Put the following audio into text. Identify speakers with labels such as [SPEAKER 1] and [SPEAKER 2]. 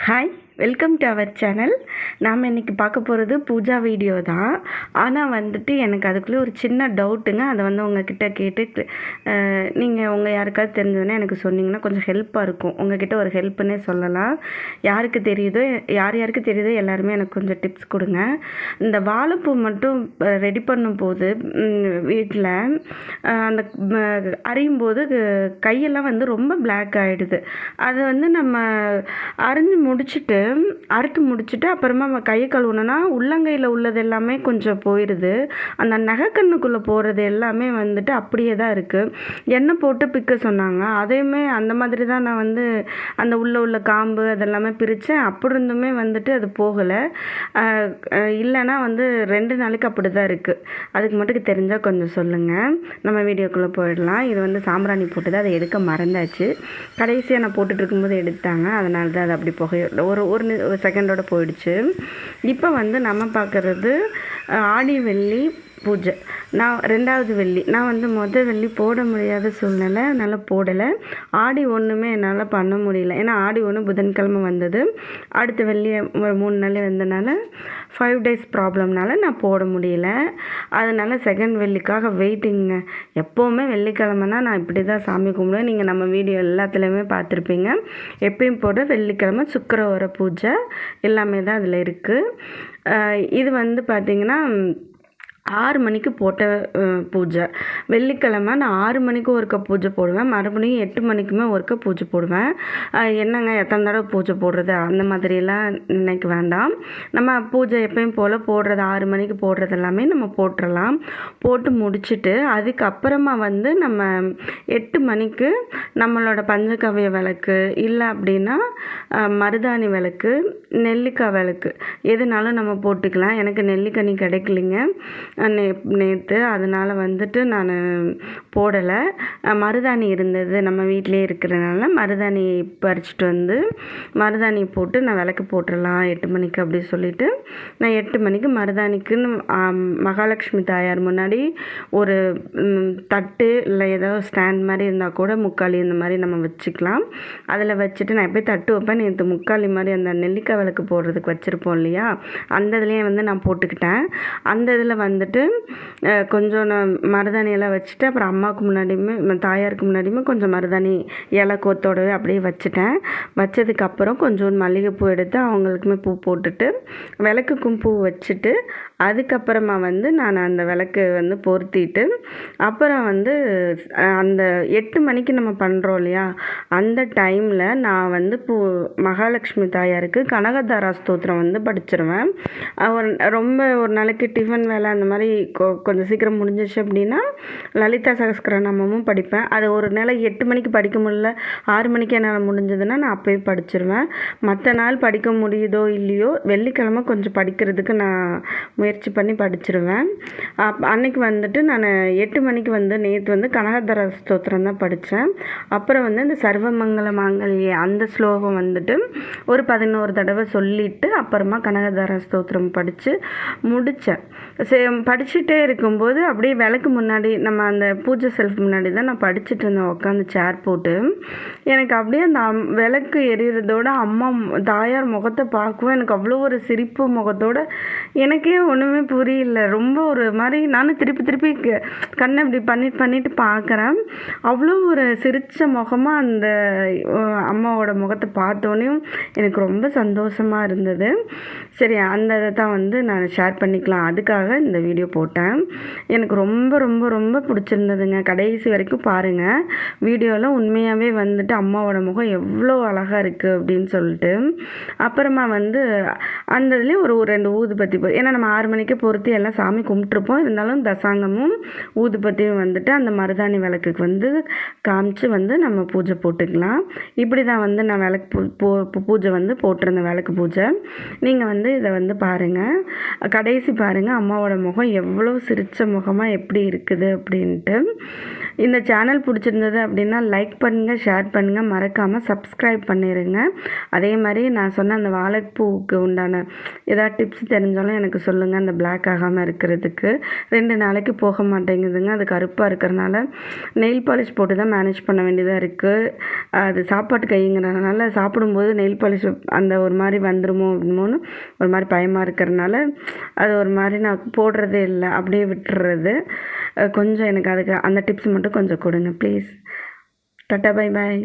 [SPEAKER 1] Hi welcome to our channel நாம் இன்றைக்கி பார்க்க போகிறது பூஜா வீடியோ தான். ஆனால் வந்துட்டு எனக்கு அதுக்குள்ளே ஒரு சின்ன டவுட்டுங்க. அதை வந்து உங்ககிட்ட கேட்டு நீங்கள் உங்கள் யாருக்காவது தெரிஞ்சதுன்னா எனக்கு சொன்னீங்கன்னா கொஞ்சம் ஹெல்ப்பாக இருக்கும். உங்ககிட்ட ஒரு ஹெல்ப்புன்னே சொல்லலாம். யாருக்கு தெரியுதோ யார் யாருக்கு தெரியுதோ எல்லாருமே எனக்கு கொஞ்சம் டிப்ஸ் கொடுங்க. இந்த வாழைப்பூ மட்டும் ரெடி பண்ணும்போது வீட்டில் அந்த ம- போது கையெல்லாம் வந்து ரொம்ப பிளாக் ஆகிடுது அது வந்து நம்ம அரிஞ்சு முடிச்சுட்டு அறுத்து முடிச்சுட்டு அப்புறமா நம்ம கையை கழுவுனோன்னா உள்ளங்கையில் உள்ளது எல்லாமே கொஞ்சம் போயிடுது அந்த நகைக்கண்ணுக்குள்ளே போகிறது எல்லாமே வந்துட்டு அப்படியே தான் இருக்குது எண்ணெய் போட்டு பிக்க சொன்னாங்க. அதையுமே அந்த மாதிரி தான் நான் வந்து அந்த உள்ள உள்ள காம்பு அதெல்லாமே பிரித்தேன் அப்படி இருந்துமே வந்துட்டு அது போகலை. இல்லைன்னா வந்து ரெண்டு நாளைக்கு அப்படி தான் இருக்குது அதுக்கு மட்டும் தெரிஞ்சால் கொஞ்சம் சொல்லுங்கள் நம்ம வீடியோக்குள்ளே போயிடலாம். இது வந்து சாம்பிராணி போட்டு தான் அதை எடுக்க மறந்தாச்சு. கடைசியாக நான் போட்டுட்ருக்கும்போது எடுத்தாங்க. அதனால தான் அது அப்படி புகை ஒரு ஒரு ஒரு செகண்டோட போயிடுச்சு. இப்போ வந்து நம்ம பார்க்குறது ஆடி வெள்ளி பூஜை. நான் ரெண்டாவது வெள்ளி. நான் வந்து மொதல் வெள்ளி போட முடியாத சூழ்நிலை அதனால் போடலை. ஆடி ஒன்றுமே என்னால் பண்ண முடியல. ஏன்னா ஆடி ஒன்று புதன்கிழமை வந்தது. அடுத்த வெள்ளி ஒரு மூணு நாள் வந்தனால ஃபைவ் டேஸ் ப்ராப்ளம்னால நான் போட முடியல. அதனால் செகண்ட் வெள்ளிக்காக வெயிட்டிங்க எப்போவுமே வெள்ளிக்கிழமைனா நான் இப்படி தான் சாமி கும்பிடுவேன். நீங்கள் நம்ம வீடியோ எல்லாத்துலேயுமே பார்த்துருப்பீங்க. எப்பயும் போட வெள்ளிக்கிழமை சுக்கரவர பூஜை எல்லாமே தான் அதில் இருக்குது இது வந்து பார்த்திங்கன்னா ஆறு மணிக்கு போட்ட பூஜை. வெள்ளிக்கிழமை நான் ஆறு மணிக்கு ஒருக்க பூஜை போடுவேன். மறுபடியும் எட்டு மணிக்குமே ஒருக்க பூஜை போடுவேன். என்னங்க எத்தனை தடவை பூஜை போடுறது? அந்த மாதிரியெல்லாம் நினைக்க வேண்டாம். நம்ம பூஜை எப்பயும் போல் போடுறது ஆறு மணிக்கு போடுறது எல்லாமே நம்ம போட்டுடலாம் போட்டு முடிச்சுட்டு அதுக்கப்புறமா வந்து நம்ம எட்டு மணிக்கு நம்மளோட பஞ்சகவிய விளக்கு இல்லை அப்படின்னா மருதாணி விளக்கு நெல்லிக்காய் விளக்கு எதுனாலும் நம்ம போட்டுக்கலாம். எனக்கு நெல்லிக்கனி கிடைக்கலிங்க. நே நேற்று அதனால் வந்துட்டு நான் போடலை. மருதாணி இருந்தது. நம்ம வீட்டிலே இருக்கிறனால மருதாணி பறிச்சிட்டு வந்து மருதாணி போட்டு நான் விளக்கு போட்டுடலாம் எட்டு மணிக்கு அப்படி சொல்லிட்டு நான் எட்டு மணிக்கு மருதாணிக்குன்னு மகாலட்சுமி தாயார் முன்னாடி ஒரு தட்டு இல்லை ஏதோ ஸ்டாண்ட் மாதிரி இருந்தால் கூட முக்காலி இந்த மாதிரி நம்ம வச்சுக்கலாம். அதில் வச்சுட்டு நான் எப்போயும் தட்டு வைப்பேன். நேற்று முக்காலி மாதிரி அந்த நெல்லிக்காய் விளக்கு போடுறதுக்கு வச்சுருப்போம் இல்லையா? அந்த இதுலேயே வந்து நான் போட்டுக்கிட்டேன். அந்த இதில் வந்து வந்துட்டு கொஞ்சம் நான் மருதாணி எல்லாம் வச்சுட்டு அப்புறம் அம்மாவுக்கு முன்னாடியுமே தாயாருக்கு முன்னாடியுமே கொஞ்சம் மருதாணி இலை கோத்தோடவே அப்படியே வச்சுட்டேன். வச்சதுக்கப்புறம் கொஞ்சோண்டு மல்லிகைப்பூ எடுத்து அவங்களுக்குமே பூ போட்டுட்டு விளக்குக்கும் பூ வச்சுட்டு அதுக்கப்புறமா வந்து நான் அந்த விளக்கு வந்து பொருத்திட்டு அப்புறம் வந்து அந்த எட்டு மணிக்கு நம்ம பண்ணுறோம் இல்லையா? அந்த டைமில் நான் வந்து பூ மகாலட்சுமி தாயாருக்கு கனகதாரா ஸ்தோத்திரம் வந்து படிச்சிருவேன். ஒரு ரொம்ப ஒரு நாளைக்கு டிஃபன் வேலை அந்த மாதிரி கொ- கொஞ்சம் சீக்கிரம் முடிஞ்சிச்சு அப்படின்னா லலிதா சகஸ்கரநாமமும் படிப்பேன். அது ஒரு நாளை எட்டு மணிக்கு படிக்க முடியல ஆறு மணிக்கு என்னால் முடிஞ்சதுன்னா நான் அப்போயே படிச்சிருவேன். மற்ற நாள் படிக்க முடியுதோ இல்லையோ வெள்ளிக்கிழமை கொஞ்சம் படிக்கிறதுக்கு நான் முயற்சி பண்ணி படிச்சிருவேன். அப் அன்னைக்கு வந்துட்டு நான் எட்டு மணிக்கு வந்து நேற்று வந்து கனகதர ஸ்தோத்திரம் தான் படித்தேன் அப்புறம் வந்து இந்த சர்வமங்கல மாங்கல்ய அந்த ஸ்லோகம் வந்துட்டு ஒரு பதினோரு தடவை சொல்லிட்டு அப்புறமா கனகதர ஸ்தோத்திரம் படித்து முடித்தேன் சே படிச்சுட்டே இருக்கும்போது அப்படியே விளக்கு முன்னாடி நம்ம அந்த பூஜை செல்ஃப் முன்னாடி தான் நான் படிச்சுட்டு இருந்தேன் உட்காந்து சேர் போட்டு. எனக்கு அப்படியே அந்த அம்- விளக்கு எரியறதோட அம்மா தாயார் முகத்தை பார்க்கவும் எனக்கு அவ்வளோ ஒரு சிரிப்பு முகத்தோட எனக்கே ஒன்று ஒன்றுமே புரியல. ரொம்ப ஒரு மாதிரி நானும் திருப்பி திருப்பி கண்ணை இப்படி பண்ணிட்டு பண்ணிட்டு பார்க்குறேன் அவ்வளோ ஒரு சிரித்த முகமாக அந்த அம்மாவோட முகத்தை பார்த்தோன்னேயும் எனக்கு ரொம்ப சந்தோஷமாக இருந்தது. சரி அந்த இதை தான் வந்து நான் ஷேர் பண்ணிக்கலாம். அதுக்காக இந்த வீடியோ போட்டேன். எனக்கு ரொம்ப ரொம்ப ரொம்ப பிடிச்சிருந்ததுங்க. கடைசி வரைக்கும் பாருங்கள் வீடியோவில் உண்மையாகவே வந்துட்டு அம்மாவோட முகம் எவ்வளோ அழகாக இருக்குது அப்படின்னு சொல்லிட்டு. அப்புறமா வந்து அந்த இதுலேயும் ஒரு ரெண்டு ஊதுபத்தி பொ- ஏன்னா நம்ம ஆறு மணிக்கு பொருத்தி எல்லாம் சாமி கும்பிட்ருப்போம் இருந்தாலும் தசாங்கமும் ஊதுபத்தியும் வந்துட்டு அந்த மருதாணி விளக்குக்கு வந்து காமிச்சு வந்து நம்ம பூஜை போட்டுக்கலாம். இப்படி தான் வந்து நான் விளக்கு பூ- பூஜை வந்து போட்டிருந்தேன் விளக்கு பூஜை. நீங்கள் வந்து இதை வந்து பாருங்கள் கடைசி பாருங்கள் அம்மாவோட முகம் எவ்வளோ சிரித்த முகமாக எப்படி இருக்குது அப்படின்ட்டு. இந்த சேனல் பிடிச்சிருந்தது அப்படின்னா லைக் பண்ணுங்கள் ஷேர் பண்ணுங்கள் மறக்காமல் சப்ஸ்கிரைப் பண்ணிடுங்க அதே மாதிரி நான் சொன்ன அந்த வாழைப்பூவுக்கு உண்டான ஏதாவது டிப்ஸ் தெரிஞ்சாலும் எனக்கு சொல்லுங்கள் அந்த பிளாக் ஆகாமல் இருக்கிறதுக்கு. ரெண்டு நாளைக்கு போக மாட்டேங்குதுங்க. அது கருப்பாக இருக்கிறனால நெயில் பாலிஷ் போட்டு தான் மேனேஜ் பண்ண வேண்டியதாக இருக்குது அது சாப்பாட்டு கைங்கிறதுனால சாப்பிடும்போது நெயில் பாலிஷ் அந்த ஒரு மாதிரி வந்துருமோ அப்படிமோன்னு ஒரு மாதிரி பயமாக இருக்கிறனால அது ஒரு மாதிரி நான் போடுறதே இல்லை. அப்படியே விட்டுறது. கொஞ்சம் எனக்கு அதுக்கு அந்த டிப்ஸ் மட்டும் மட்டும் கொஞ்சம் கொடுங்க ப்ளீஸ் டாட்டா பை பாய்